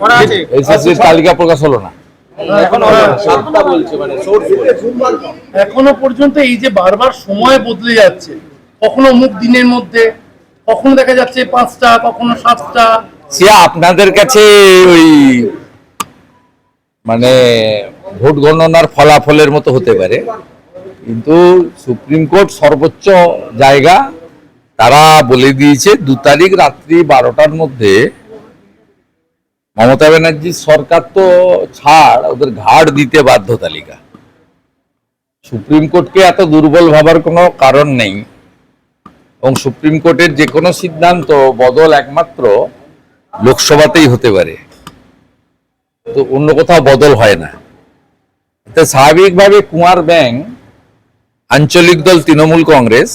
করা আছে। এসএসসির তালিকা প্রকাশ হলো না। এখন সাতটা বলছে মানে এখনও পর্যন্ত এই যে বারবার সময় বদলে যাচ্ছে কখনো মুখ দিনের মধ্যে কখনো দেখা যাচ্ছে পাঁচটা কখনো সাতটা। সে আপনাদের কাছে ওই মানে ভোট গণনার ফলাফলের মতো হতে পারে কিন্তু সুপ্রিম কোর্ট সর্বোচ্চ জায়গা তারা বলে দিয়েছে দু তারিখ রাত্রি বারোটার মধ্যে মমতা ব্যানার্জির সরকার তো ছাড়, ওদের ঘাড় দিতে বাধ্য তালিকা। সুপ্রিম কোর্টকে এত দুর্বল ভাবার কোনো কারণ নেই। এবং সুপ্রিম কোর্টের যে কোনো সিদ্ধান্ত বদল একমাত্র লোকসভাতেই হতে পারে। তো অন্য কোথাও বদল হয় না। স্বাভাবিকভাবে কুমার ব্যাং, আঞ্চলিক দল তৃণমূল কংগ্রেস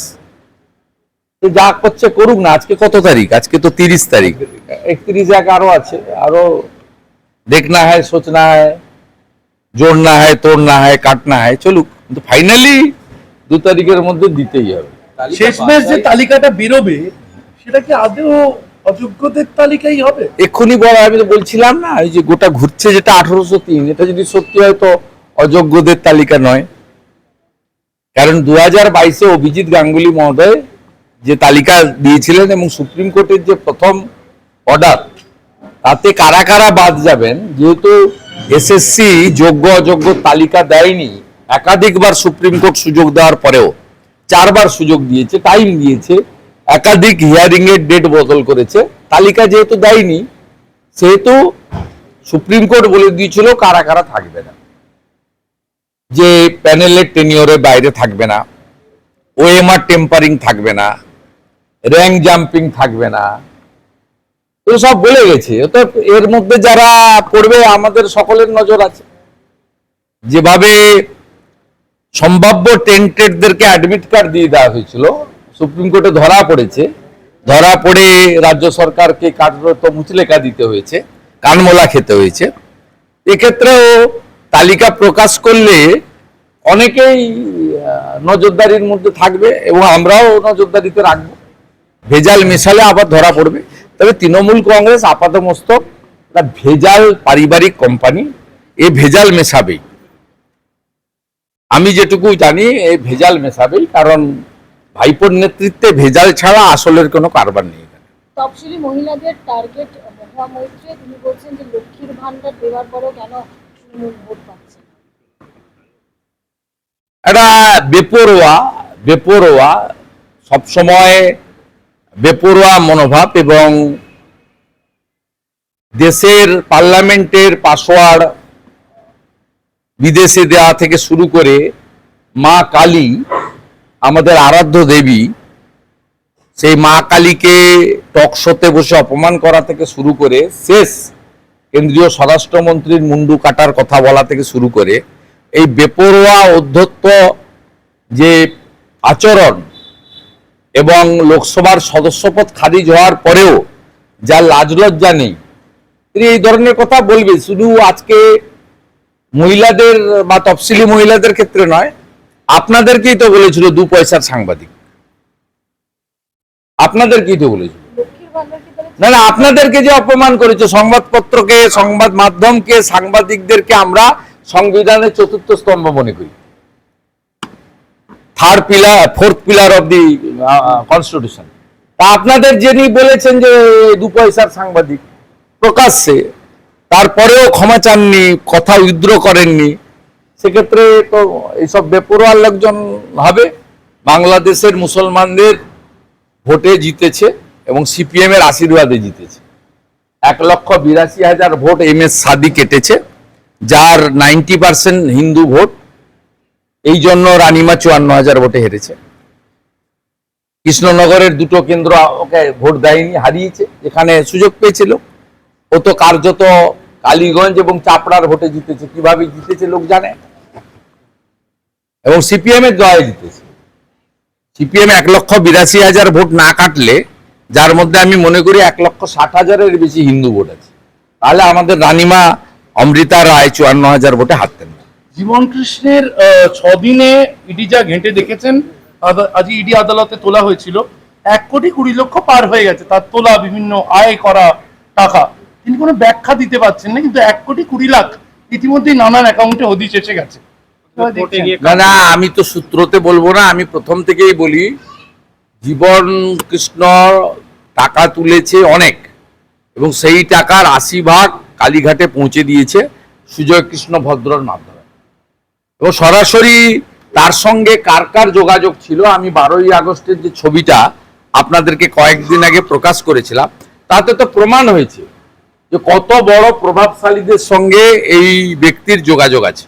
যা করছে করুক না আজকে কত তারিখ? আজকে তো তিরিশ তারিখ। একত্রিশ এক আরও আছে আরও দেখনা হয় সোচনা হয় জোড়না হয় তোড়না হয় কাটনা হয় চলুক। কিন্তু ফাইনালি দু তারিখের মধ্যে দিতেই হবে। শেষমেশ যে তালিকাটা বেরোবে সেটা কি আদৌ অযোগ্যদের তালিকাই হবে? এক্ষুনি বলা আমি তো বলছিলাম না ওই যে গোটা ঘুরছে যেটা আঠারোশো তিন এটা যদি সত্যি হয় তো অযোগ্যদের তালিকা নয়। কারণ দু হাজার বাইশে অভিজিৎ গাঙ্গুলি মহোদয় যে তালিকা দিয়েছিলেন এবং সুপ্রিম কোর্টের যে প্রথম অর্ডার, তাতে কারা কারা বাদ যাবেন? যেহেতু এসএসসি যোগ্য অযোগ্য তালিকা দেয়নি, একাধিকবার সুপ্রিম কোর্ট সুযোগ দেওয়ার পরেও, চারবার সুযোগ দিয়েছে, টাইম দিয়েছে, একাধিক হিয়ারিং এর ডেট বদল করেছে, তালিকা যেহেতু দেয়নি, সেহেতু সুপ্রিম কোর্ট বলে দিয়েছিল কারা কারা থাকবে না। যে প্যানেলের টেনিওরের বাইরে থাকবে না ওএমআর টেম্পারিং থাকবে না র্যাঙ্ক জাম্পিং থাকবে না। তো সব বলে গেছে। তো এর মধ্যে যারা পড়বে, আমাদের সকলের নজর আছে। যেভাবে সম্ভাব্য টেন্টেডদেরকে অ্যাডমিট কার্ড দিয়ে দেওয়া হয়েছিল, সুপ্রিম কোর্টে ধরা পড়েছে। ধরা পড়ে রাজ্য সরকারকে কার্যরত মুচলেখা দিতে হয়েছে, কানমোলা খেতে হয়েছে। এক্ষেত্রেও তালিকা প্রকাশ করলে অনেকেই নজরদারির মধ্যে থাকবে এবং আমরাও নজরদারিতে রাখব। ভেজাল মেশালে আবার ধরা পড়বে তবে তৃণমূল কংগ্রেস আপাতমস্তক একটা ভেজাল পারিবারিক কোম্পানি এ ভেজাল মেশাবেই আমি যেটুকু জানি এই ভেজাল মেশাবেই কারণ ভাইপোর নেতৃত্বে ভেজাল ছাড়া আসলের কোনো কারবার নেই এখানে। তফসিলি মহিলাদের টার্গেট মহুয়া মৈত্রে তিনি বলছেন যে লক্ষ্মীর ভান্ডার দেওয়ার পরেও কেন তৃণমূল ভোট পাচ্ছে না? বেপরোয়া বেপরোয়া সবসময় বেপরোয়া মনোভাব এবং দেশের পার্লামেন্টের পাসওয়ার্ড বিদেশে দেওয়া থেকে শুরু করে মা কালী, আমাদের আরাধ্য দেবী, সেই মা কালীকে টক শোতে বসে অপমান করা থেকে শুরু করে শেষ কেন্দ্রীয় স্বরাষ্ট্রমন্ত্রীর মুন্ডু কাটার কথা বলা থেকে শুরু করে এই বেপরোয়া অধ্যত্ত যে আচরণ এবং লোকসভার সদস্যপদ খারিজ হওয়ার পরেও যা লাজলজ্জা নেই, তিনি এই ধরনের কথা বলবে শুধু আজকে মহিলাদের বা তফসিলি মহিলাদের ক্ষেত্রে নয়, আপনাদেরকেই তো বলেছিল দু পয়সার সাংবাদিক। আপনাদেরকেই তো বলেছিল। না না, আপনাদেরকে যে অপমান করেছে, সংবাদপত্রকে, সংবাদ মাধ্যমকে, সাংবাদিকদেরকে আমরা সংবিধানের চতুর্থ স্তম্ভ মনে করি। Third pillar fourth pillar of the constitution তা আপনাদের যিনি বলেছেন যে দু পয়সার সাংবাদিক প্রকাশ্যে, তারপরেও ক্ষমা চাননি, কথা উইথড্র করেননি, সেক্ষেত্রে তো এইসব বেপরোয়ার লোকজন হবে। বাংলাদেশের মুসলমানদের ভোটে জিতেছে এবং সিপিএম এর আশীর্বাদে জিতেছে। এক লক্ষ বিরাশি হাজার ভোট এম এস সাদি কেটেছে যার নাইনটি পার্সেন্ট হিন্দু ভোট। এই জন্য রানিমা চুয়ান্ন হাজার ভোটে হেরেছে। কৃষ্ণনগরের দুটো কেন্দ্র ওকে ভোট দেয়নি, হারিয়েছে, যেখানে সুযোগ পেয়েছিল। ও তো কার্যত কালীগঞ্জ এবং চাপড়ার ভোটে জিতেছে। কীভাবে জিতেছে লোক জানে? এবং সিপিএম এর জয়ে জিতেছে। সিপিএম এক লক্ষ বিরাশি হাজার ভোট না কাটলে, যার মধ্যে আমি মনে করি এক লক্ষ ষাট হাজারের বেশি হিন্দু ভোট আছে। তাহলে আমাদের রানিমা অমৃতা রায় চুয়ান্ন হাজার ভোটে হারতেন। জীবন কৃষ্ণের আহ, ছদিনে ইডি যা ঘেঁটে দেখেছেন আজ ইডি আদালতে তোলা হয়েছিল এক কোটি কুড়ি লক্ষ পার হয়ে গেছে তার তোলা বিভিন্ন আয় করা টাকা। তিনি কোনো ব্যাখ্যা দিতে পারছেন না কিন্তু এক কোটি কুড়ি লাখ ইতিমধ্যেই নানান অ্যাকাউন্টে হদিশ এসে গেছে। না না আমি তো সূত্রতে বলব না আমি প্রথম থেকেই বলি জীবন কৃষ্ণ টাকা তুলেছে অনেক এবং সেই টাকার আশি ভাগ কালীঘাটে পৌঁছে দিয়েছে সুজয় কৃষ্ণ ভদ্রর মাধ্যমে। এবং সরাসরি তার সঙ্গে কার কার যোগাযোগ ছিল, আমি বারোই আগস্টের যে ছবিটা আপনাদেরকে কয়েকদিন আগে প্রকাশ করেছিলাম, তাতে তো প্রমাণ হয়েছে যে কত বড় প্রভাবশালীদের সঙ্গে এই ব্যক্তির যোগাযোগ আছে।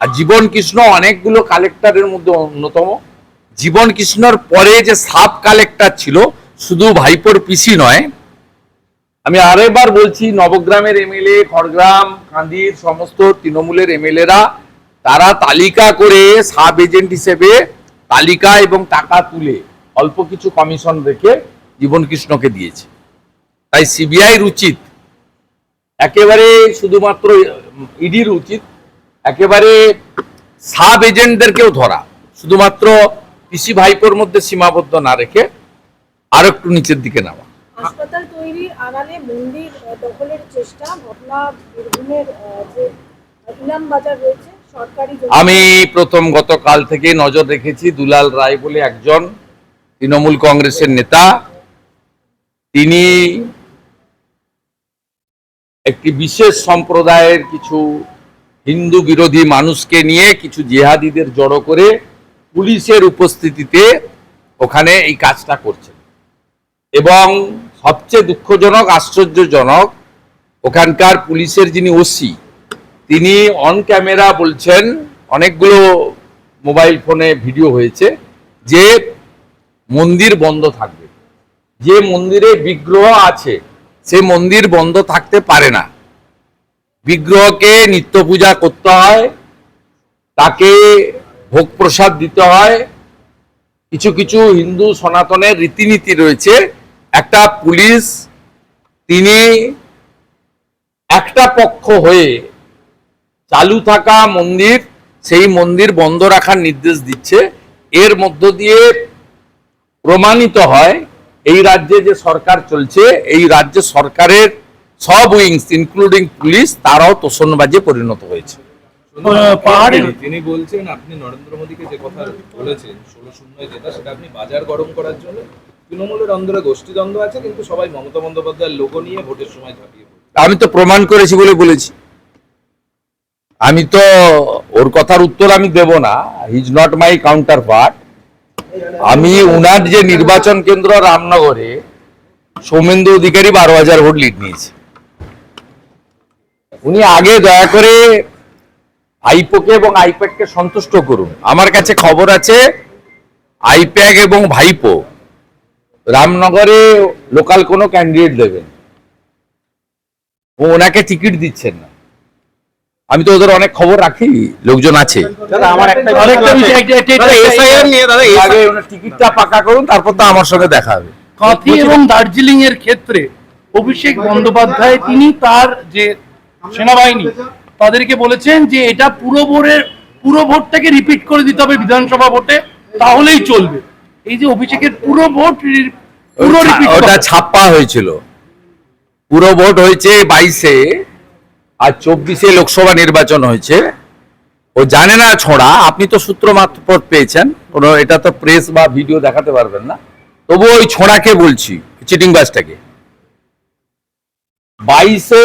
আর জীবন কৃষ্ণ অনেকগুলো কালেক্টরের মধ্যে অন্যতম। জীবন কৃষ্ণর পরে যে সাব কালেক্টর ছিল, শুধু ভাইপোর পিসি নয়, আমি আরেকবার বলছি, নবগ্রামের এমএলএ, খড়গ্রাম, কান্দির, সমস্ত তৃণমূলের এমএলএরা তারা তালিকা করে সাব এজেন্ট হিসেবে তালিকা এবং টাকা তুলে অল্প কিছু কমিশন রেখে জীবন কৃষ্ণকে দিয়েছে। তাই সিবিআইর উচিত একেবারে শুধুমাত্র ইডির উচিত একেবারে সাব এজেন্টদেরকেও ধরা, শুধুমাত্র পিসি ভাইপোর মধ্যে সীমাবদ্ধ না রেখে আর একটু নিচের দিকে নেওয়া হাসপাতাল তৈরির আড়ালে মন্দির দখলের চেষ্টা ঘটনা বীরভূমের যে ইলাম বাজার রয়েছে আমি প্রথম গতকাল থেকে নজর রেখেছি দুলাল রায় বলে একজন তৃণমূল কংগ্রেসের নেতা। তিনি একটি বিশেষ সম্প্রদায়ের কিছু হিন্দু বিরোধী মানুষকে নিয়ে কিছু জেহাদিদের জড়ো করে পুলিশের উপস্থিতিতে ওখানে এই কাজটা করছেন। এবং সবচেয়ে দুঃখজনক, আশ্চর্যজনক, ওখানকার পুলিশের যিনি ওসি তিনি অন ক্যামেরা বলছেন, অনেকগুলো মোবাইল ফোনে ভিডিও হয়েছে, যে মন্দির বন্ধ থাকবে। যে মন্দিরে বিগ্রহ আছে, সে মন্দির বন্ধ থাকতে পারে না। বিগ্রহকে নিত্য পূজা করতে হয়, তাকে ভোগ প্রসাদ দিতে হয়। কিছু কিছু হিন্দু সনাতনের রীতিনীতি রয়েছে, একটা পুলিশ, তিনি একটা পক্ষ হয়ে চালু থাকা মন্দির সেই মন্দির বন্ধ রাখার নির্দেশ দিচ্ছে। এর মধ্য দিয়ে প্রমাণিত হয় এই রাজ্যে যে সরকার চলছে এই রাজ্যে সরকারের সব উইংস ইনক্লুডিং পুলিশ তারাও তোষণবাজে পরিণত হয়েছে। আহ, পাহাড়ের তিনি বলছেন আপনি নরেন্দ্র মোদীকে যে কথা বলেছেন ষোলো শূন্য যেটা সেটা আপনি বাজার গরম করার জন্য তৃণমূলের অন্দরে গোষ্ঠীদ্বন্দ্ব আছে কিন্তু সবাই মমতা বন্দ্যোপাধ্যায়ের লোগো নিয়ে ভোটের সময় ঝাঁপিয়ে আমি তো প্রমাণ করেছি বলে বলেছি। আমি তো ওর কথার উত্তর আমি দেব না। Is not my counterpart আমি উনার যে নির্বাচন কেন্দ্র রামনগরে, সৌমেন্দু অধিকারী বারো হাজার ভোট লিড নিয়েছে। উনি আগে দয়া করে আইপোকে এবং আইপ্যাককে সন্তুষ্ট করুন। আমার কাছে খবর আছে আইপ্যাক এবং ভাইপো রামনগরে লোকাল কোনো ক্যান্ডিডেট দেবেন। ও ওনাকে টিকিট দিচ্ছেন না। আমি তো ওদের অনেক খবর রাখি লোকজন আছে। দাদা আমার একটা আরেকটা বিষয়, এটা- এটা- এটা- এসআইআর নিয়ে দাদা আগে ওনার টিকিটটা পাকা করুন তারপর তো আমার সঙ্গে দেখা হবে। কাঁথি এবং দার্জিলিং এর ক্ষেত্রে অভিষেক বন্দ্যোপাধ্যায় তিনি তার যে সেনাবাহিনী তাদেরকে বলেছেন যে এটা পুরো ভোটের পুরো ভোটটাকে রিপিট করে দিতে হবে বিধানসভা ভোটে তাহলেই চলবে। এই যে অভিষেকের পুরো ভোট পুরো রিপিট ওটা ছাপ্পা হয়েছিল। পুরো ভোট হয়েছে বাইশে। আর চব্বিশে লোকসভা নির্বাচন হয়েছে। ও জানে না ছোড়া, আপনি তো সূত্র মাত্র পেয়েছেন। কোনো এটা তো প্রেস বা ভিডিও দেখাতে পারবেন না। তবু ওই ছোড়াকে বলছি চিটিং বাসটাকে বাইশে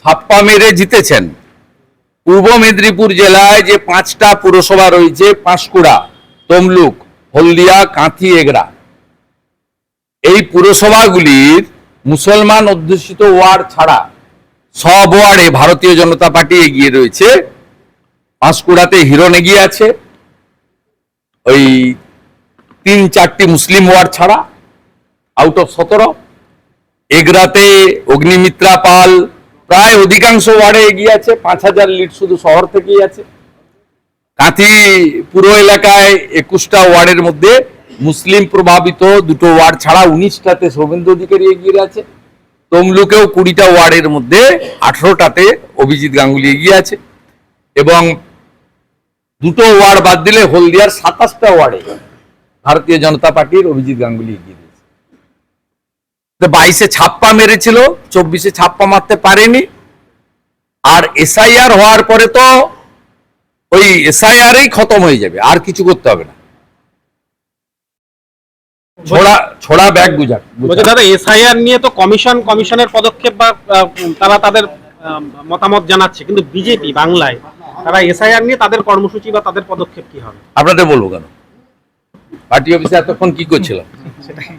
ছাপ্পা মেরে জিতেছেন। পূর্ব মেদিনীপুর জেলায় যে পাঁচটা পুরসভা রয়েছে, পাঁশকুড়া, তমলুক, হলদিয়া, কাঁথি, এগরা। এই পুরসভাগুলির মুসলমান অধ্যুষিত ওয়ার্ড ছাড়া সব ওয়ার্ডে ভারতীয় জনতা পার্টি এগিয়ে রয়েছে। পাঁশকুড়াতে হিরণ এগিয়ে আছে। ওই তিন চারটি মুসলিম ওয়ার্ড ছাড়া আউট অফ সতেরো। এগরাতে অগ্নিমিত্রা পাল প্রায় অধিকাংশ ওয়ার্ডে এগিয়ে আছে। পাঁচ হাজার লিড শুধু শহর থেকেই আছে। কাঁথি পুরো এলাকায় একুশটা ওয়ার্ডের মধ্যে মুসলিম প্রভাবিত দুটো ওয়ার্ড ছাড়া উনিশটাতে শুভেন্দু অধিকারী এগিয়ে আছে তমলুকেও কুড়িটা ওয়ার্ডের মধ্যে আঠারোটাতে অভিজিৎ গাঙ্গুলি এগিয়ে আছে। এবং দুটো ওয়ার্ড বাদ দিলে হলদিয়ার সাতাশটা ওয়ার্ডে ভারতীয় জনতা পার্টির অভিজিৎ গাঙ্গুলি এগিয়ে দিয়েছে। বাইশে ছাপ্পা মেরেছিল, চব্বিশে ছাপ্পা মারতে পারেনি। আর এসআইআর হওয়ার পরে তো ওই এসআইআরই খতম হয়ে যাবে, আর কিছু করতে হবে না। ছোড়া ছোড়া ব্যাগ গুজার বলছে দাদা এসআইআর নিয়ে তো কমিশন কমিশনের পদক্ষেপ বা আহ, তারা তাদের মতামত জানাচ্ছে কিন্তু বিজেপি বাংলায় তারা এসআইআর নিয়ে তাদের কর্মসূচি বা তাদের পদক্ষেপ কি হবে? আপনাদের বলব কেন? পার্টি অফিসে এতক্ষণ কি করছিলাম?